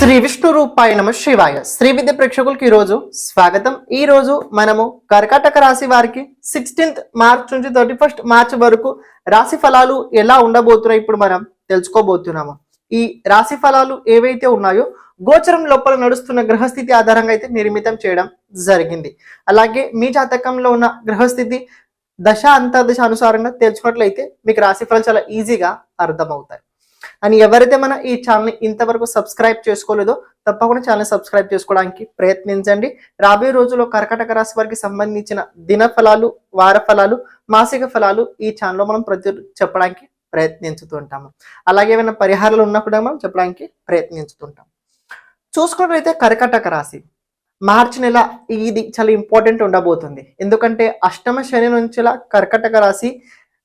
శ్రీ విష్ణు రూపాయ నమ శివాయ. శ్రీ విద్య ప్రేక్షకులకి ఈ రోజు స్వాగతం. ఈ రోజు మనము కర్కాటక రాశి వారికి సిక్స్టీన్త్ మార్చ్ నుంచి థర్టీ ఫస్ట్ మార్చ్ వరకు రాశి ఫలాలు ఎలా ఉండబోతున్నాయి ఇప్పుడు మనం తెలుసుకోబోతున్నాము. ఈ రాశి ఫలాలు ఏవైతే ఉన్నాయో గోచరం లోపల నడుస్తున్న గ్రహస్థితి ఆధారంగా అయితే నిర్మితం చేయడం జరిగింది. అలాగే మీ జాతకంలో ఉన్న గ్రహస్థితి దశ అంతర్దశ అనుసారంగా తెలుసుకున్నట్లయితే మీకు రాశి ఫలాలు చాలా ఈజీగా అర్థమవుతాయి. అని ఎవరైతే మన ఈ ఛానల్ ఇంతవరకు సబ్స్క్రైబ్ చేసుకోలేదో తప్పకుండా ఛానల్ సబ్స్క్రైబ్ చేసుకోవడానికి ప్రయత్నించండి. రాబోయే రోజుల్లో కర్కటక రాశి వారికి సంబంధించిన దిన ఫలాలు వార ఫలాలు మాసిక ఫలాలు ఈ ఛానల్లో మనం ప్రతి చెప్పడానికి ప్రయత్నించుతుంటాము అలాగే ఏమైనా పరిహారాలు ఉన్నప్పుడు మనం చెప్పడానికి ప్రయత్నించుతుంటాం చూసుకున్నట్లయితే కర్కటక రాశి మార్చి నెల ఇది చాలా ఇంపార్టెంట్ ఉండబోతుంది. ఎందుకంటే అష్టమ శని నుంచిలా కర్కటక రాశి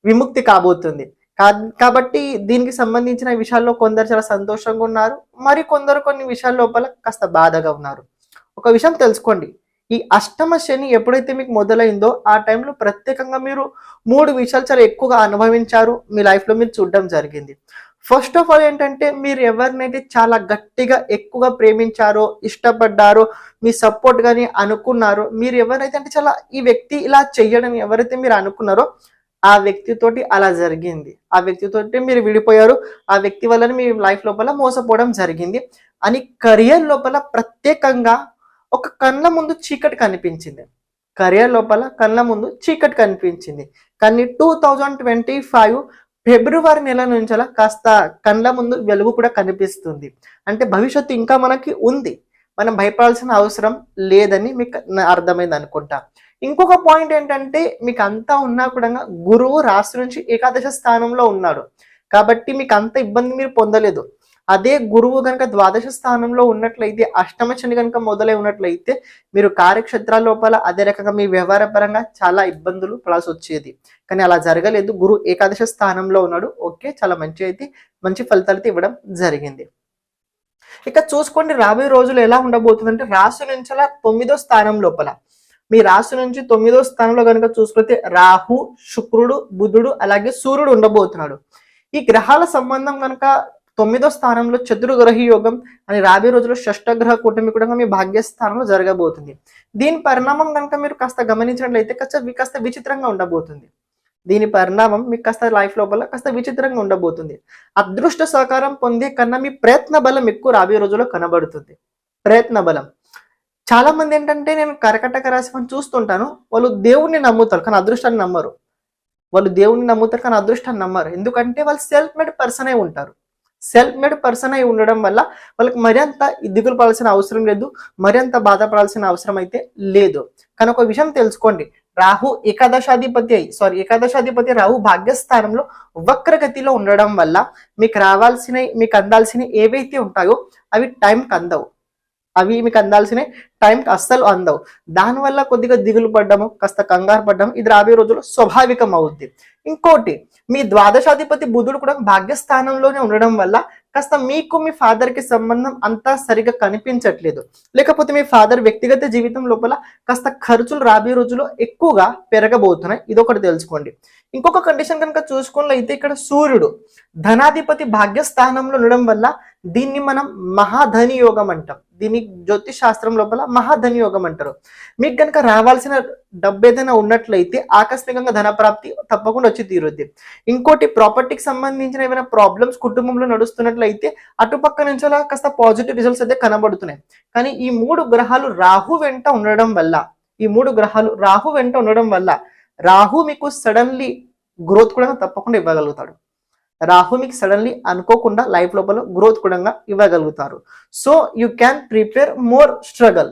విముక్తి కాబోతుంది. కాబట్టి దీనికి సంబంధించిన విషయాల్లో కొందరు చాలా సంతోషంగా ఉన్నారు. మరి కొందరు కొన్ని విషయాల లోపల కాస్త బాధగా ఉన్నారు. ఒక విషయం తెలుసుకోండి. ఈ అష్టమ శని ఎప్పుడైతే మీకు మొదలైందో ఆ టైంలో ప్రత్యేకంగా మీరు మూడు విషయాలు చాలా ఎక్కువగా అనుభవించారు. మీ లైఫ్లో మీరు చూడడం జరిగింది. ఫస్ట్ ఆఫ్ ఆల్ ఏంటంటే మీరు ఎవరినైతే చాలా గట్టిగా ఎక్కువగా ప్రేమించారో ఇష్టపడ్డారో మీ సపోర్ట్ కానీ అనుకున్నారో మీరు ఎవరైతే అంటే చాలా ఈ వ్యక్తి ఇలా చెయ్యడం ఎవరైతే మీరు అనుకున్నారో ఆ వ్యక్తితోటి అలా జరిగింది. ఆ వ్యక్తితోటి మీరు విడిపోయారు. ఆ వ్యక్తి వల్ల మీ లైఫ్ లోపల మోసపోవడం జరిగింది. అని కెరియర్ లోపల ప్రత్యేకంగా ఒక కళ్ళ ముందు చీకటి కనిపించింది. కెరియర్ లోపల కళ్ళ ముందు చీకటి కనిపించింది. కానీ టూ థౌజండ్ ట్వంటీ ఫైవ్ ఫిబ్రవరి నెల నుంచి అలా కాస్త కళ్ళ ముందు వెలుగు కూడా కనిపిస్తుంది. అంటే భవిష్యత్తు ఇంకా మనకి ఉంది. మనం భయపడాల్సిన అవసరం లేదని మీకు అర్థమైంది అనుకుంటా. ఇంకొక పాయింట్ ఏంటంటే మీకు అంతా ఉన్నా కూడా గురువు రాశి నుంచి ఏకాదశ స్థానంలో ఉన్నాడు. కాబట్టి మీకు అంత ఇబ్బంది మీరు పొందలేదు. అదే గురువు కనుక ద్వాదశ స్థానంలో ఉన్నట్లయితే అష్టమ శని కనుక మొదలై ఉన్నట్లయితే మీరు కార్యక్షేత్రాల లోపల అదే రకంగా మీ వ్యవహార పరంగా చాలా ఇబ్బందులు పడాల్సి వచ్చేది. కానీ అలా జరగలేదు. గురువు ఏకాదశ స్థానంలో ఉన్నాడు. ఓకే చాలా మంచి అయితే మంచి ఫలితాలు అయితే ఇవ్వడం జరిగింది. ఇక చూసుకోండి రాబోయే రోజులు ఎలా ఉండబోతుందంటే రాశి నుంచి అలా తొమ్మిదో స్థానం లోపల మీ రాశి నుంచి తొమ్మిదో స్థానంలో కనుక చూసుకుంటే రాహు శుక్రుడు బుధుడు అలాగే సూర్యుడు ఉండబోతున్నాడు. ఈ గ్రహాల సంబంధం కనుక తొమ్మిదో స్థానంలో చతుర్గ్రహి యోగం అని రాబోయే రోజుల్లో షష్టగ్రహ కూటమి కూడా మీ భాగ్యస్థానంలో జరగబోతుంది. దీని పరిణామం కనుక మీరు కాస్త గమనించినట్లయితే కాస్త కాస్త విచిత్రంగా ఉండబోతుంది. దీని పరిణామం మీకు కాస్త లైఫ్ లోపల కాస్త విచిత్రంగా ఉండబోతుంది. అదృష్ట సహకారం పొందే కన్నా మీ ప్రయత్న బలం ఎక్కువ రాబోయే రోజుల్లో కనబడుతుంది. ప్రయత్న బలం. చాలా మంది ఏంటంటే నేను కరకటక రాశి చూస్తుంటాను. వాళ్ళు దేవుణ్ణి నమ్ముతారు కానీ అదృష్టాన్ని నమ్మరు. వాళ్ళు దేవుణ్ణి నమ్ముతారు కానీ అదృష్టాన్ని నమ్మరు. ఎందుకంటే వాళ్ళు సెల్ఫ్ మేడ్ పర్సన్ అయి ఉంటారు. సెల్ఫ్ మేడ్ పర్సన్ అయి ఉండడం వల్ల వాళ్ళకి మరింత దిగులు పడాల్సిన అవసరం లేదు. మరింత బాధపడాల్సిన అవసరం అయితే లేదు. కానీ ఒక విషయం తెలుసుకోండి. రాహు ఏకాదశాధిపతి అయి సారీ ఏకాదశాధిపతి రాహు భాగ్యస్థానంలో వక్రగతిలో ఉండడం వల్ల మీకు రావాల్సిన మీకు అందాల్సిన ఏవైతే ఉంటాయో అవి టైంకి అందవు. అవి మీకు అందాల్సిన టైంకి అస్సలు అందవు. దానివల్ల కొద్దిగా దిగులు పడ్డము కాస్త కంగారు పడ్డము ఇది రాబోయే రోజుల్లో స్వాభావికం అవుద్ది. ఇంకోటి మీ ద్వాదశాధిపతి బుధుడు కూడా భాగ్యస్థానంలోనే ఉండడం వల్ల కాస్త మీకు మీ ఫాదర్కి కి సంబంధం అంతా సరిగా కనిపించట్లేదు. లేకపోతే మీ ఫాదర్ వ్యక్తిగత జీవితం లోపల కాస్త ఖర్చులు రాబోయే రోజుల్లో ఎక్కువగా పెరగబోతున్నాయి. ఇది ఒకటి తెలుసుకోండి. ఇంకొక కండిషన్ కనుక చూసుకున్నట్లయితే ఇక్కడ సూర్యుడు ధనాధిపతి భాగ్యస్థానంలో ఉండడం వల్ల దీన్ని మనం మహాధని యోగం అంటాం. దీన్ని జ్యోతిష్ శాస్త్రం లోపల మహాధనియోగం అంటారు. మీకు కనుక రావాల్సిన డబ్బు ఏదైనా ఉన్నట్లయితే ఆకస్మికంగా ధనప్రాప్తి తప్పకుండా వచ్చి తీరుద్ది. ఇంకోటి ప్రాపర్టీకి సంబంధించిన ఏమైనా ప్రాబ్లమ్స్ కుటుంబంలో నడుస్తున్నట్లయితే అటుపక్క నుంచి అలా కాస్త పాజిటివ్ రిజల్ట్స్ అయితే కనబడుతున్నాయి. కానీ ఈ మూడు గ్రహాలు రాహు వెంట ఉండడం వల్ల ఈ మూడు గ్రహాలు రాహు వెంట ఉండడం వల్ల రాహు మీకు సడన్లీ గ్రోత్ కూడా తప్పకుండా ఇవ్వగలుగుతాడు. రాహు మీకు సడన్లీ అనుకోకుండా లైఫ్ లోపల గ్రోత్ కూడా ఇవ్వగలుగుతారు. So you can prepare more struggle.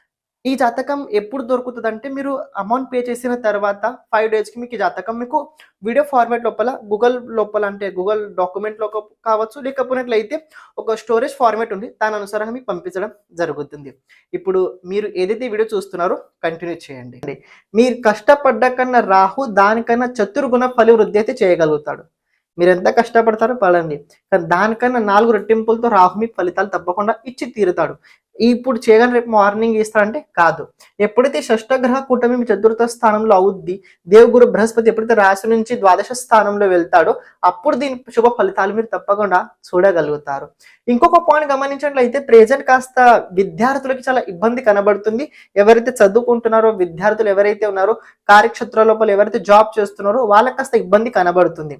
ఈ జాతకం ఎప్పుడు దొరుకుతుంది అంటే మీరు అమౌంట్ పే చేసిన తర్వాత ఫైవ్ డేస్కి మీకు ఈ జాతకం మీకు వీడియో ఫార్మాట్ లోపల గూగుల్ లోపల అంటే గూగుల్ డాక్యుమెంట్లో కావచ్చు లేకపోయినట్లయితే ఒక స్టోరేజ్ ఫార్మాట్ ఉంది. దాని అనుసారంగా మీకు పంపించడం జరుగుతుంది. ఇప్పుడు మీరు ఏదైతే వీడియో చూస్తున్నారో కంటిన్యూ చేయండి. మీరు కష్టపడ్డ కన్నా రాహు దానికన్నా చతుర్గుణ ఫలి వృద్ధి అయితే చేయగలుగుతాడు. మీరు ఎంత కష్టపడతారో పడండి కానీ దానికన్నా నాలుగు రెట్టింపులతో రాహు మీకు ఫలితాలు తప్పకుండా ఇచ్చి తీరుతాడు. ఇప్పుడు చేయగలని రేపు మార్నింగ్ ఇస్తారంటే కాదు. ఎప్పుడైతే షష్టగ్రహ కూటమి చతుర్థ స్థానంలో అవుద్ది దేవుగురు బృహస్పతి ఎప్పుడైతే రాశి నుంచి ద్వాదశ స్థానంలో వెళ్తాడో అప్పుడు దీని శుభ ఫలితాలు మీరు తప్పకుండా చూడగలుగుతారు. ఇంకొక పాయింట్ గమనించినట్లయితే ప్రెజెంట్ కాస్త విద్యార్థులకి చాలా ఇబ్బంది కనబడుతుంది. ఎవరైతే చదువుకుంటున్నారో విద్యార్థులు ఎవరైతే ఉన్నారో కార్యక్షేత్ర లోపల ఎవరైతే జాబ్ చేస్తున్నారో వాళ్ళకి కాస్త ఇబ్బంది కనబడుతుంది.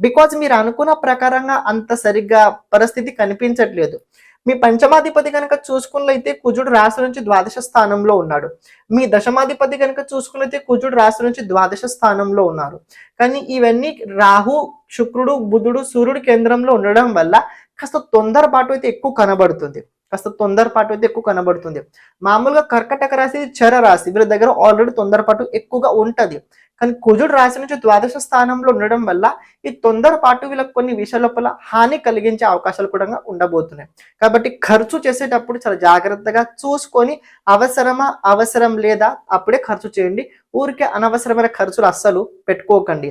బికాజ్ మీరు అనుకున్న ప్రకారంగా అంత సరిగ్గా పరిస్థితి కనిపించట్లేదు. మీ పంచమాధిపతి కనుక చూసుకున్నైతే కుజుడు రాశి నుంచి ద్వాదశ స్థానంలో ఉన్నాడు. మీ దశమాధిపతి కనుక చూసుకున్నైతే కుజుడు రాశి నుంచి ద్వాదశ స్థానంలో ఉన్నారు. కానీ ఇవన్నీ రాహు శుక్రుడు బుధుడు సూర్యుడు కేంద్రంలో ఉండడం వల్ల కాస్త తొందరపాటు అయితే ఎక్కువ కనబడుతుంది. కాస్త తొందరపాటు అయితే ఎక్కువ కనబడుతుంది. మామూలుగా కర్కటక రాశి చర రాశి వీళ్ళ దగ్గర ఆల్రెడీ తొందరపాటు ఎక్కువగా ఉంటుంది. కానీ కుజుడు రాశి నుంచి ద్వాదశ స్థానంలో ఉండడం వల్ల ఈ తొందరపాటు వీళ్ళకి కొన్ని విషయాల లోపల హాని కలిగించే అవకాశాలు కూడా ఉండబోతున్నాయి. కాబట్టి ఖర్చు చేసేటప్పుడు చాలా జాగ్రత్తగా చూసుకొని అవసరమా అవసరం లేదా? అప్పుడే ఖర్చు చేయండి. ఊరికే అనవసరమైన ఖర్చులు అస్సలు పెట్టుకోకండి.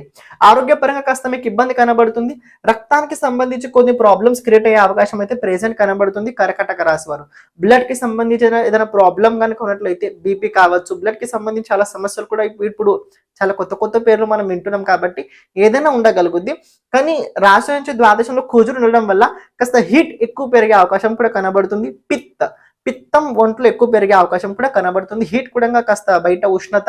ఆరోగ్యపరంగా కాస్త మీకు ఇబ్బంది కనబడుతుంది. రక్తానికి సంబంధించి కొన్ని ప్రాబ్లమ్స్ క్రియేట్ అయ్యే అవకాశం అయితే ప్రెసెంట్ కనబడుతుంది. కర్కటక రాశి వారు. బ్లడ్కి సంబంధించిన ఏదైనా ప్రాబ్లం కనుక ఉన్నట్లయితే బీపీ కావచ్చు. బ్లడ్కి సంబంధించి చాలా సమస్యలు కూడా ఇప్పుడు చాలా కొత్త కొత్త పేర్లు మనం వింటున్నాం కాబట్టి ఏదైనా ఉండగలుగుద్ది. కానీ రాశి నుంచి ద్వాదశంలో కుజుడు ఉండడం వల్ల కాస్త హీట్ ఎక్కువ పెరిగే అవకాశం కూడా కనబడుతుంది. పిత్త. పిత్తం ఒంట్లో ఎక్కువ పెరిగే అవకాశం కూడా కనబడుతుంది. హీట్ కూడా కాస్త బయట ఉష్ణత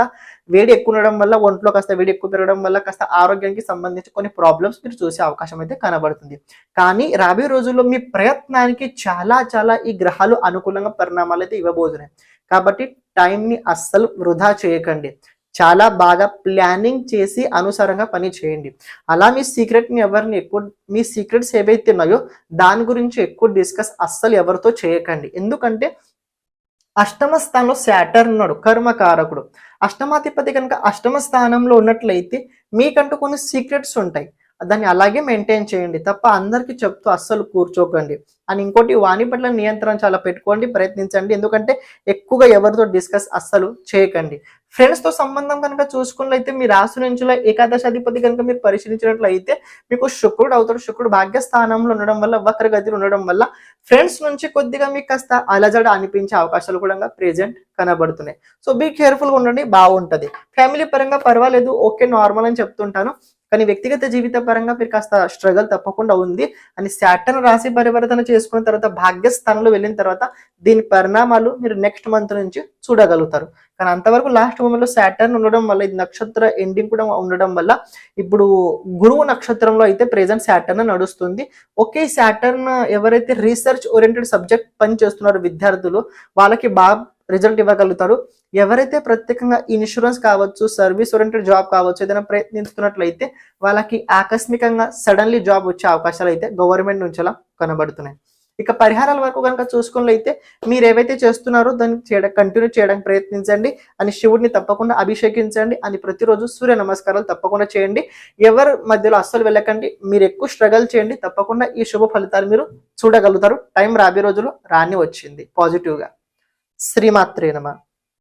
వేడి ఎక్కువ ఉండడం వల్ల ఒంట్లో కాస్త వేడి ఎక్కువ పెరగడం వల్ల కాస్త ఆరోగ్యానికి సంబంధించి కొన్ని ప్రాబ్లమ్స్ మీరు చూసే అవకాశం అయితే కనబడుతుంది. కానీ రాబోయే రోజుల్లో మీ ప్రయత్నానికి చాలా చాలా ఈ గ్రహాలు అనుకూలంగా పరిణామాలు అయితే ఇవ్వబోతున్నాయి. కాబట్టి టైంని అస్సలు వృధా చేయకండి. చాలా బాగా ప్లానింగ్ చేసి అనుసారంగా పని చేయండి. అలా మీ సీక్రెట్ని ఎవరిని ఎక్కువ మీ సీక్రెట్స్ ఏవైతే ఉన్నాయో దాని గురించి ఎక్కువ డిస్కస్ అస్సలు ఎవరితో చేయకండి. ఎందుకంటే అష్టమ స్థానంలో శాటర్ ఉన్నాడు కర్మకారకుడు. అష్టమాధిపతి కనుక అష్టమ స్థానంలో ఉన్నట్లయితే మీకంటూ కొన్ని సీక్రెట్స్ ఉంటాయి. దాన్ని అలాగే మెయింటైన్ చేయండి. తప్ప అందరికీ చెప్తూ అస్సలు కూర్చోకండి. అని ఇంకోటి వాణి పట్ల నియంత్రణ చాలా పెట్టుకోండి ప్రయత్నించండి. ఎందుకంటే ఎక్కువగా ఎవరితో డిస్కస్ అస్సలు చేయకండి. ఫ్రెండ్స్తో సంబంధం కనుక చూసుకున్నట్లయితే మీ రాశి నుంచి ఏకాదశాధిపతి కనుక మీరు పరిశీలించినట్లయితే మీకు శుక్రుడు అవుతాడు. శుక్రుడు భాగ్య స్థానంలో ఉండడం వల్ల వక్రగతిలో ఉండడం వల్ల ఫ్రెండ్స్ నుంచి కొద్దిగా మీకు కాస్త అలజడ అనిపించే అవకాశాలు కూడా ప్రెజెంట్ కనబడుతున్నాయి. సో బీ కేర్ఫుల్గా ఉండండి బాగుంటది. ఫ్యామిలీ పరంగా పర్వాలేదు ఓకే నార్మల్ అని చెప్తుంటాను. కానీ వ్యక్తిగత జీవిత పరంగా మీరు కాస్త స్ట్రగల్ తప్పకుండా ఉంది. అని శాటన్ రాశి పరివర్తన చేసుకున్న తర్వాత భాగ్యస్థానంలో వెళ్ళిన తర్వాత దీని పరిణామాలు మీరు నెక్స్ట్ మంత్ నుంచి చూడగలుగుతారు. కానీ అంతవరకు లాస్ట్ మూమెంట్లో శాటర్న్ ఉండడం వల్ల ఇది నక్షత్ర ఎండింగ్ కూడా ఉండడం వల్ల ఇప్పుడు గురువు నక్షత్రంలో అయితే ప్రెసెంట్ శాటర్న్ నడుస్తుంది. ఒకే శాటర్న్ ఎవరైతే రీసెర్చ్ ఓరియంటెడ్ సబ్జెక్ట్ పని చేస్తున్నారో విద్యార్థులు వాళ్ళకి బాగా రిజల్ట్ ఇవ్వగలుగుతారు. ఎవరైతే ప్రత్యేకంగా ఇన్సూరెన్స్ కావచ్చు సర్వీస్ ఓరియంటెడ్ జాబ్ కావచ్చు ఏదైనా ప్రయత్నిస్తున్నట్లయితే వాళ్ళకి ఆకస్మికంగా సడన్లీ జాబ్ వచ్చే అవకాశాలు అయితే గవర్నమెంట్ నుంచి అలా కనబడుతున్నాయి. ఇక పరిహారాల వరకు కనుక చూసుకున్నట్లయితే మీరు ఏవైతే చేస్తున్నారో దాన్ని చేయడం కంటిన్యూ చేయడానికి ప్రయత్నించండి. అని శివుడిని తప్పకుండా అభిషేకించండి. అని ప్రతిరోజు సూర్య నమస్కారాలు తప్పకుండా చేయండి. ఎవరి మధ్యలో అస్సలు వెళ్ళకండి. మీరు ఎక్కువ స్ట్రగల్ చేయండి. తప్పకుండా ఈ శుభ ఫలితాలు మీరు చూడగలుగుతారు. టైం రాబోయే రోజులు రాని వచ్చింది పాజిటివ్గా శ్రీమాత్రే నమ.